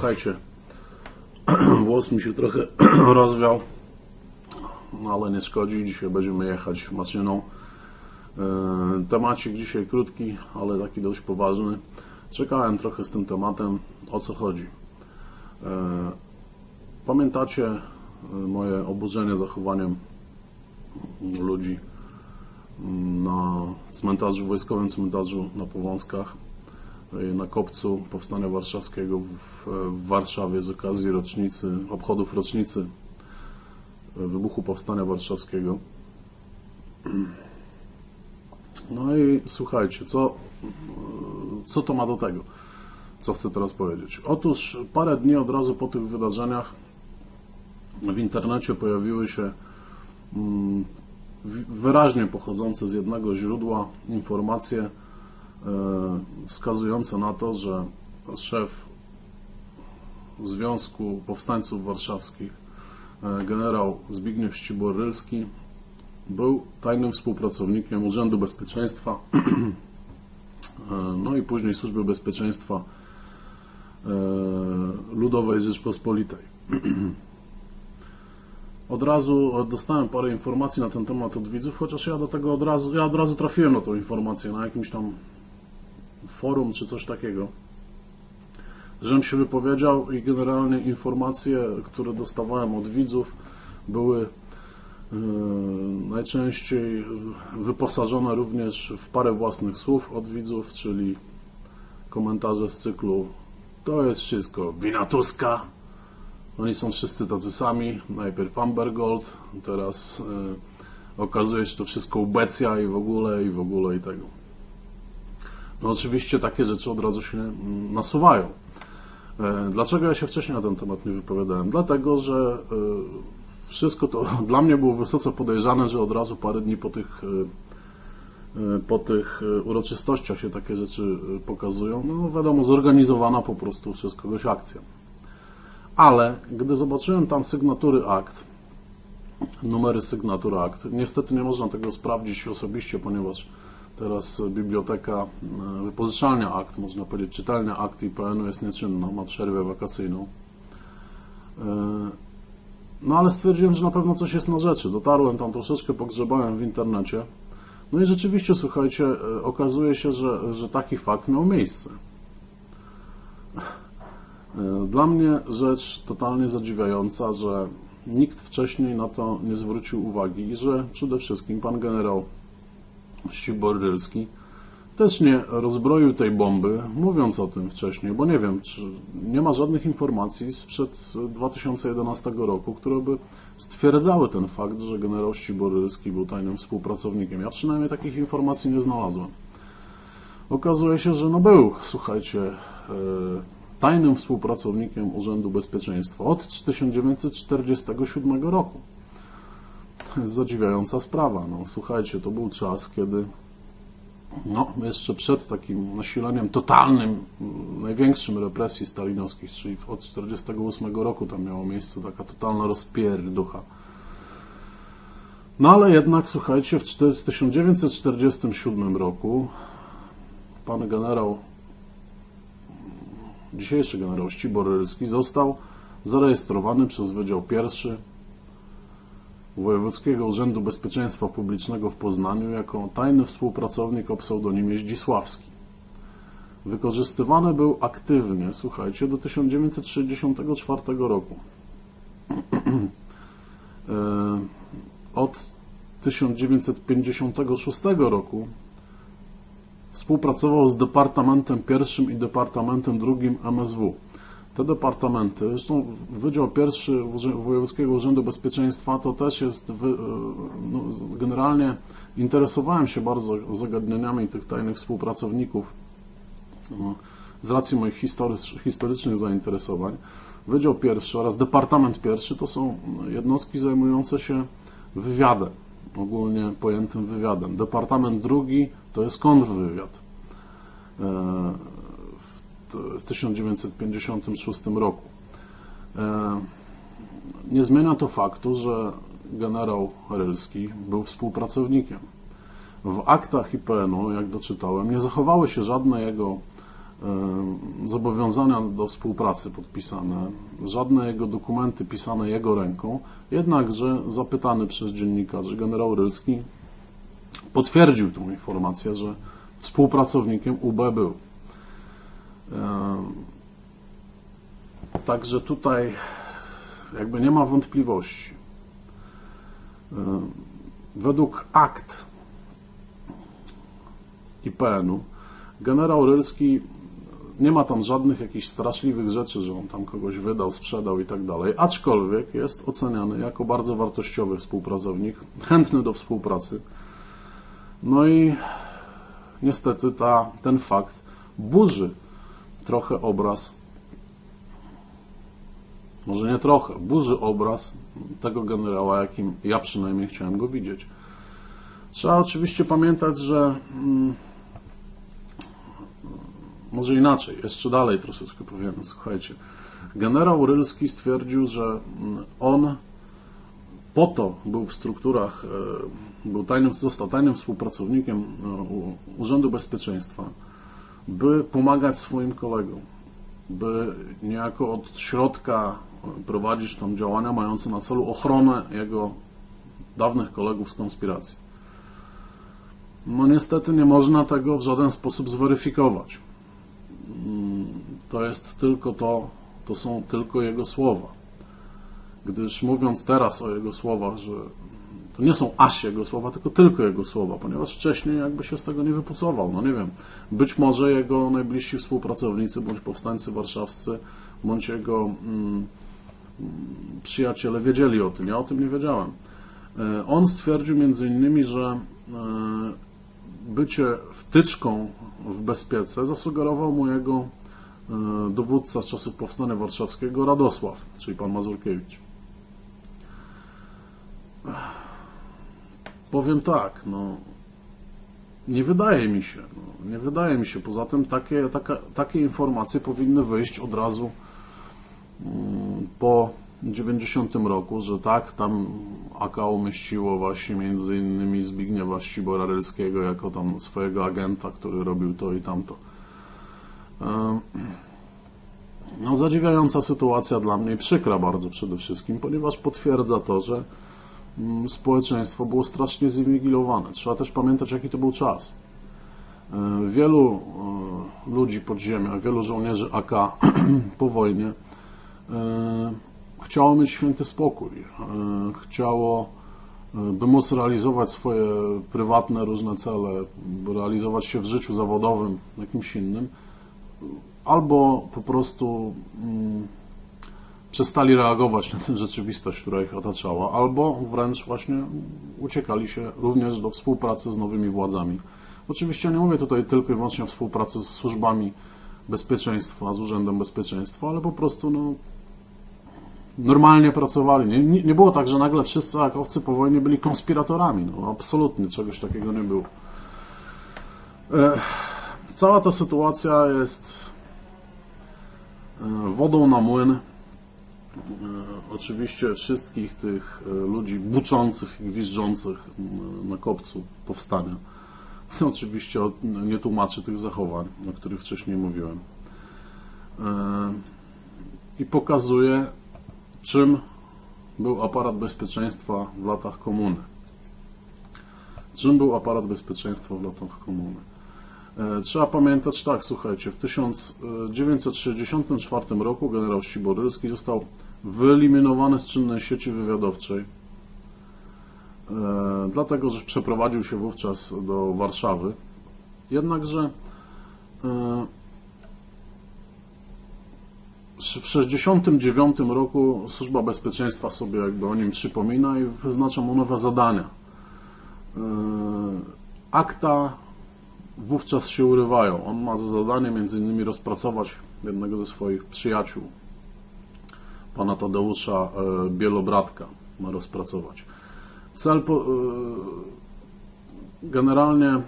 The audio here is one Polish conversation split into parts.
Słuchajcie, włos mi się trochę rozwiał, no ale nie szkodzi. Dzisiaj będziemy jechać maszyną. E, Temacik dzisiaj krótki, ale taki dość poważny. Czekałem trochę z tym tematem, o co chodzi. E, Pamiętacie e, moje oburzenie zachowaniem ludzi na cmentarzu, wojskowym cmentarzu na Powązkach, na kopcu Powstania Warszawskiego w, w Warszawie z okazji rocznicy, obchodów rocznicy e, wybuchu Powstania Warszawskiego. No i słuchajcie, co, co to ma do tego? Co chcę teraz powiedzieć? Otóż parę dni od razu po tych wydarzeniach w internecie pojawiły się mm, wyraźnie pochodzące z jednego źródła informacje e, wskazujące na to, że szef Związku Powstańców Warszawskich, e, generał Zbigniew Ścibor-Rylski, był tajnym współpracownikiem Urzędu Bezpieczeństwa, e, no i później Służby Bezpieczeństwa Ludowej Rzeczpospolitej. Od razu dostałem parę informacji na ten temat od widzów, chociaż ja do tego od razu, ja od razu trafiłem na tą informację na jakimś tam forum czy coś takiego. Żem się wypowiedział i generalnie informacje, które dostawałem od widzów, były e, najczęściej wyposażone również w parę własnych słów od widzów, czyli komentarze z cyklu to jest wszystko wina Tuska, oni są wszyscy tacy sami. Najpierw Ambergold, teraz e, okazuje się to wszystko ubecja i w ogóle, i w ogóle, i tego. No oczywiście takie rzeczy od razu się mm, nasuwają. E, dlaczego ja się wcześniej na ten temat nie wypowiadałem? Dlatego, że e, wszystko to dla mnie było wysoce podejrzane, że od razu parę dni po tych, e, po tych uroczystościach się takie rzeczy pokazują. No wiadomo, zorganizowana po prostu przez kogoś akcja ale gdy zobaczyłem tam sygnatury akt, numery sygnatur akt, niestety nie można tego sprawdzić osobiście, ponieważ teraz biblioteka, e, wypożyczalnia akt, można powiedzieć czytelnia akt IPN-u jest nieczynna, ma przerwę wakacyjną. E, No ale stwierdziłem, że na pewno coś jest na rzeczy. Dotarłem tam troszeczkę, pogrzebałem w internecie. No i rzeczywiście, słuchajcie, e, okazuje się, że, że taki fakt miał miejsce. E, Dla mnie rzecz totalnie zadziwiająca, że nikt wcześniej na to nie zwrócił uwagi i że przede wszystkim pan generał Ścibor-Rylski też nie rozbroił tej bomby, mówiąc o tym wcześniej, bo nie wiem, czy nie ma żadnych informacji sprzed 2011 roku, które by stwierdzały ten fakt, że generał Ścibor-Rylski był tajnym współpracownikiem. Ja przynajmniej takich informacji nie znalazłem. Okazuje się, że no był, słuchajcie, e, tajnym współpracownikiem Urzędu Bezpieczeństwa od 1947 roku. Zadziwiająca sprawa. No, słuchajcie, to był czas, kiedy no, jeszcze przed takim nasileniem totalnym, m, największym represji stalinowskich, czyli od 1948 roku tam miało miejsce taka totalna rozpierducha. No ale jednak, słuchajcie, w czter- 1947 roku pan generał dzisiejszy generał Ścibor Rylski został zarejestrowany przez Wydział I Wojewódzkiego Urzędu Bezpieczeństwa Publicznego w Poznaniu jako tajny współpracownik o pseudonimie Zdzisławski. Wykorzystywany był aktywnie, słuchajcie, do 1964 roku. E, Od 1956 roku współpracował z Departamentem I i Departamentem II MSW. Te departamenty, zresztą Wydział Urzę- Wojewódzkiego Urzędu Bezpieczeństwa to też jest, e, no, generalnie interesowałem się bardzo zagadnieniami tych tajnych współpracowników no, z racji moich historycz, historycznych zainteresowań. Wydział I oraz Departament I to są jednostki zajmujące się wywiadem, ogólnie pojętym wywiadem. Departament II to jest kontrwywiad. W, w 1956 roku. E, Nie zmienia to faktu, że generał Rylski był współpracownikiem. W aktach IPN-u, jak doczytałem, nie zachowały się żadne jego e, zobowiązania do współpracy podpisane, żadne jego dokumenty pisane jego ręką, jednakże zapytany przez dziennikarzy generał Rylski potwierdził tą informację, że współpracownikiem UB był. Także tutaj jakby nie ma wątpliwości. Według akt IPN-u generał Rylski nie ma tam żadnych jakichś straszliwych rzeczy, że on tam kogoś wydał, sprzedał i tak dalej, aczkolwiek jest oceniany jako bardzo wartościowy współpracownik, chętny do współpracy. No i niestety ta, ten fakt burzy trochę obraz, może nie trochę, burzy obraz tego generała, jakim ja przynajmniej chciałem go widzieć. Trzeba oczywiście pamiętać, że mm, może inaczej, jeszcze dalej troszeczkę powiem, słuchajcie. Generał Rylski stwierdził, że mm, on po to był w strukturach, e, był tajnym, został tajnym współpracownikiem e, Urzędu Bezpieczeństwa, by pomagać swoim kolegom, by niejako od środka prowadzić tam działania mające na celu ochronę jego dawnych kolegów z konspiracji. No niestety nie można tego w żaden sposób zweryfikować. Mm, To jest tylko to, to są tylko jego słowa. Gdyż mówiąc teraz o jego słowach, że to nie są aż jego słowa, tylko tylko jego słowa, ponieważ wcześniej jakby się z tego nie wypucował. No nie wiem, być może jego najbliżsi współpracownicy, bądź powstańcy warszawscy, bądź jego mm, mm, przyjaciele wiedzieli o tym. Ja o tym nie wiedziałem. E, On stwierdził między innymi, że e, bycie wtyczką w bezpiece zasugerował mu jego e, dowódca z czasów Powstania Warszawskiego Radosław, czyli pan Mazurkiewicz. Powiem tak, no nie wydaje mi się, no, nie wydaje mi się. Poza tym takie, taka, takie informacje powinny wyjść od razu mm, po 90 roku, że tak, tam AK umieściło właśnie między innymi Zbigniewa Ścibora Rylskiego jako tam swojego agenta, który robił to i tamto. No, zadziwiająca sytuacja dla mnie i przykra bardzo przede wszystkim, ponieważ potwierdza to, że społeczeństwo było strasznie zinwigilowane. Trzeba też pamiętać, jaki to był czas. E, Wielu e, ludzi pod ziemią, wielu żołnierzy AK po wojnie e, chciało mieć święty spokój. Chciało, by móc realizować swoje prywatne różne cele, realizować się w życiu zawodowym, jakimś innym, albo po prostu mm, przestali reagować na tę rzeczywistość, która ich otaczała, albo wręcz właśnie uciekali się również do współpracy z nowymi władzami. Oczywiście nie mówię tutaj tylko i wyłącznie o współpracy z służbami bezpieczeństwa, z Urzędem Bezpieczeństwa, ale po prostu no, normalnie pracowali. Nie, nie, było tak, że nagle wszyscy akowcy po wojnie byli konspiratorami. No, absolutnie czegoś takiego nie było. E, cała ta sytuacja jest e, wodą na młyn. E, oczywiście wszystkich tych e, ludzi buczących i gwizdzących na kopcu powstania. Oczywiście nie tłumaczy tych zachowań, o których wcześniej mówiłem. E, I pokazuje, czym był aparat bezpieczeństwa w latach komuny. Czym był aparat bezpieczeństwa w latach komuny? Trzeba pamiętać tak, słuchajcie, w 1964 roku generał Ściborylski został wyeliminowany z czynnej sieci wywiadowczej, e, dlatego że przeprowadził się wówczas do Warszawy. Jednakże e, w 1969 roku Służba Bezpieczeństwa sobie jakby o nim przypomina i wyznacza mu nowe zadania. Yy, Akta wówczas się urywają. On ma za zadanie między innymi rozpracować jednego ze swoich przyjaciół, pana Tadeusza e, Bielobradka ma rozpracować. Cel po, e, generalnie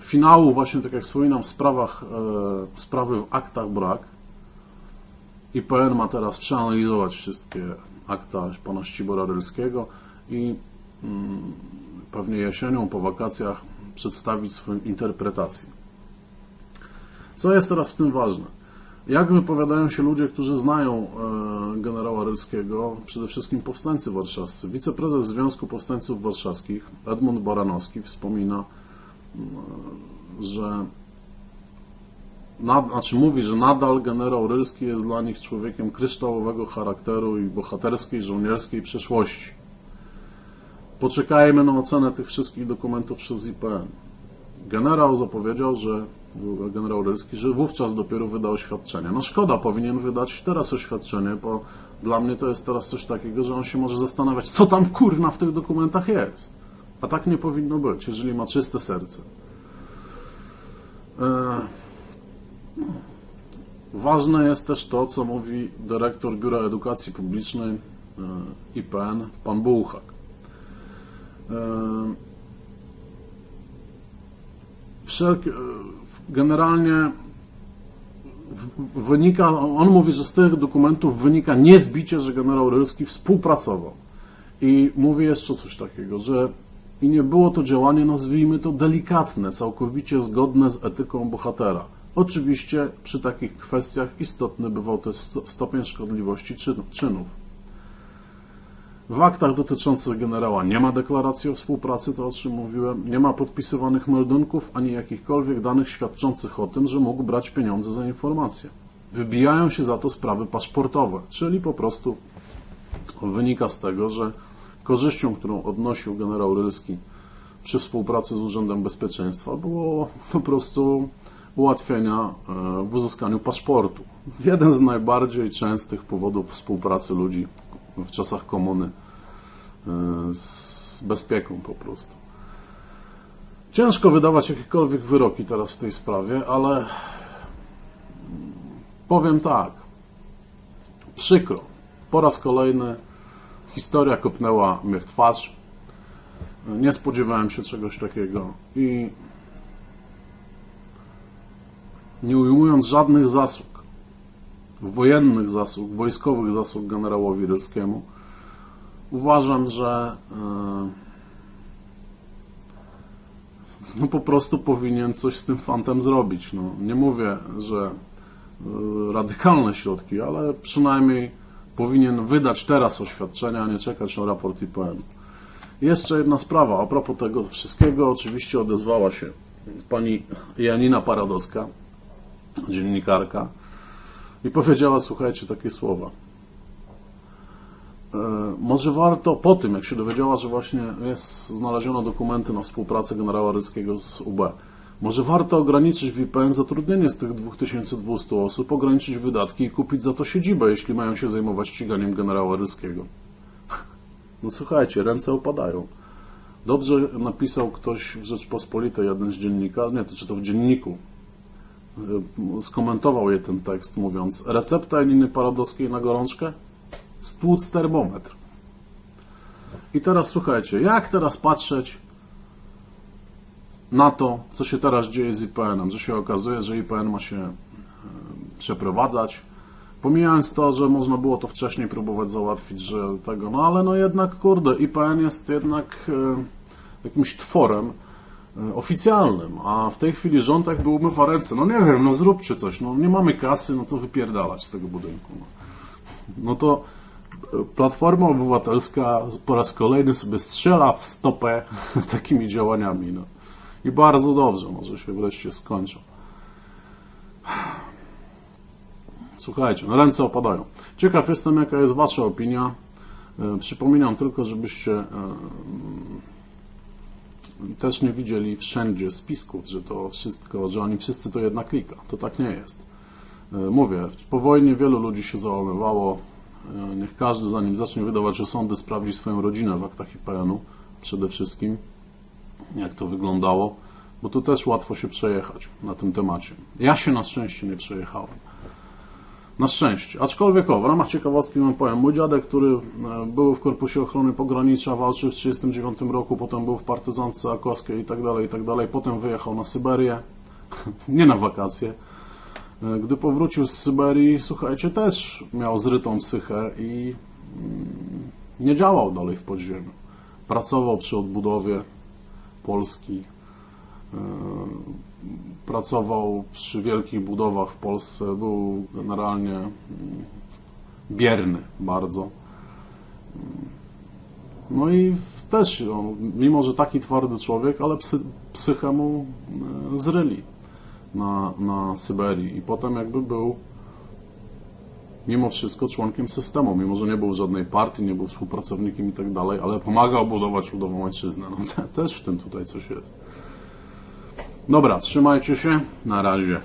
finału właśnie, tak jak wspominam, w sprawach, e, sprawy w aktach brak. IPN ma teraz przeanalizować wszystkie akta pana Ścibora Rylskiego i mm, pewnie jesienią po wakacjach przedstawić swoją interpretację. Co jest teraz w tym ważne? Jak wypowiadają się ludzie, którzy znają e, generała Rylskiego, przede wszystkim powstańcy warszawscy. Wiceprezes Związku Powstańców Warszawskich, Edmund Baranowski, wspomina, m, że nad, znaczy mówi, że nadal generał Rylski jest dla nich człowiekiem kryształowego charakteru i bohaterskiej, żołnierskiej przeszłości. Poczekajmy na ocenę tych wszystkich dokumentów przez IPN. Generał zapowiedział, że generał Rylski, że wówczas dopiero wyda oświadczenie. No szkoda, powinien wydać teraz oświadczenie, bo dla mnie to jest teraz coś takiego, że on się może zastanawiać, co tam kurna w tych dokumentach jest. A tak nie powinno być, jeżeli ma czyste serce. Eee, Ważne jest też to, co mówi dyrektor Biura Edukacji Publicznej e, IPN, pan Bułchak. E, Wszelkie, e, generalnie wynika, on mówi, że z tych dokumentów wynika niezbicie, że generał Rylski współpracował. I mówi jeszcze coś takiego, że i nie było to działanie, nazwijmy to delikatne, całkowicie zgodne z etyką bohatera. Oczywiście przy takich kwestiach istotny bywał też sto- stopień szkodliwości czynów. W aktach dotyczących generała nie ma deklaracji o współpracy, to o czym mówiłem, nie ma podpisywanych meldunków ani jakichkolwiek danych świadczących o tym, że mógł brać pieniądze za informacje. Wybijają się za to sprawy paszportowe, czyli po prostu wynika z tego, że korzyścią, którą odnosił generał Rylski przy współpracy z Urzędem Bezpieczeństwa było po prostu ułatwienia e, w uzyskaniu paszportu. Jeden z najbardziej częstych powodów współpracy ludzi w czasach komuny e, z bezpieką po prostu. Ciężko wydawać jakiekolwiek wyroki teraz w tej sprawie, ale powiem tak. Przykro. Po raz kolejny historia kopnęła mnie w twarz. Nie spodziewałem się czegoś takiego i nie ujmując żadnych zasług, wojennych zasług, wojskowych zasług generałowi Rylskiemu, uważam, że e, no po prostu powinien coś z tym fantem zrobić. No, nie mówię, że e, radykalne środki, ale przynajmniej powinien wydać teraz oświadczenia, a nie czekać na raport IPN. Jeszcze jedna sprawa. A propos tego wszystkiego, oczywiście odezwała się pani Janina Paradowska, dziennikarka, i powiedziała, słuchajcie, takie słowa. E, może warto, po tym jak się dowiedziała, że właśnie jest, znaleziono dokumenty na współpracę generała Ryckiego z UB, może warto ograniczyć w IPN zatrudnienie z tych 2200 osób, ograniczyć wydatki i kupić za to siedzibę, jeśli mają się zajmować ściganiem generała Ryckiego. No słuchajcie, ręce opadają. Dobrze napisał ktoś w Rzeczpospolitej, jeden z dziennikarzy, nie, to czy to w dzienniku, skomentował je ten tekst, mówiąc recepta Janiny Paradowskiej na gorączkę? Stłuc termometr. I teraz słuchajcie, jak teraz patrzeć na to, co się teraz dzieje z IPN-em, że się okazuje, że IPN ma się e, przeprowadzać, pomijając to, że można było to wcześniej próbować załatwić, że tego, no ale no jednak, kurde, IPN jest jednak e, jakimś tworem e, oficjalnym, a w tej chwili rząd jakby umywa ręce, no nie wiem, no zróbcie coś, no nie mamy kasy, no to wypierdalać z tego budynku. No, no to e, Platforma Obywatelska po raz kolejny sobie strzela w stopę takimi działaniami, no. I bardzo dobrze, może się wreszcie skończą. Słuchajcie, no ręce opadają. Ciekaw jestem, jaka jest Wasza opinia. E, Przypominam tylko, żebyście e, też nie widzieli wszędzie spisków, że to wszystko, że oni wszyscy to jedna klika. To tak nie jest. E, Mówię, po wojnie wielu ludzi się załamywało. E, Niech każdy, zanim zacznie wydawać że sądy, sprawdzi swoją rodzinę w aktach IPN-u przede wszystkim, jak to wyglądało, bo tu też łatwo się przejechać na tym temacie. Ja się na szczęście nie przejechałem. Na szczęście. Aczkolwiek o, w ramach ciekawostki wam powiem, mój dziadek, który e, był w Korpusie Ochrony Pogranicza, walczył w 1939 roku, potem był w partyzance akowskiej i tak dalej, i tak dalej, potem wyjechał na Syberię, nie na wakacje. E, Gdy powrócił z Syberii, słuchajcie, też miał zrytą psychę i mm, nie działał dalej w podziemiu. Pracował przy odbudowie Polski, pracował przy wielkich budowach w Polsce, był generalnie mm, bierny bardzo. No i też, on, mimo że taki twardy człowiek, ale psy, psychę mu e, zryli na, na Syberii i potem jakby był mimo wszystko członkiem systemu, mimo że nie był żadnej partii, nie był współpracownikiem i tak dalej, ale pomagał budować ludową ojczyznę. No te, też w tym tutaj coś jest. Dobra, trzymajcie się, na razie.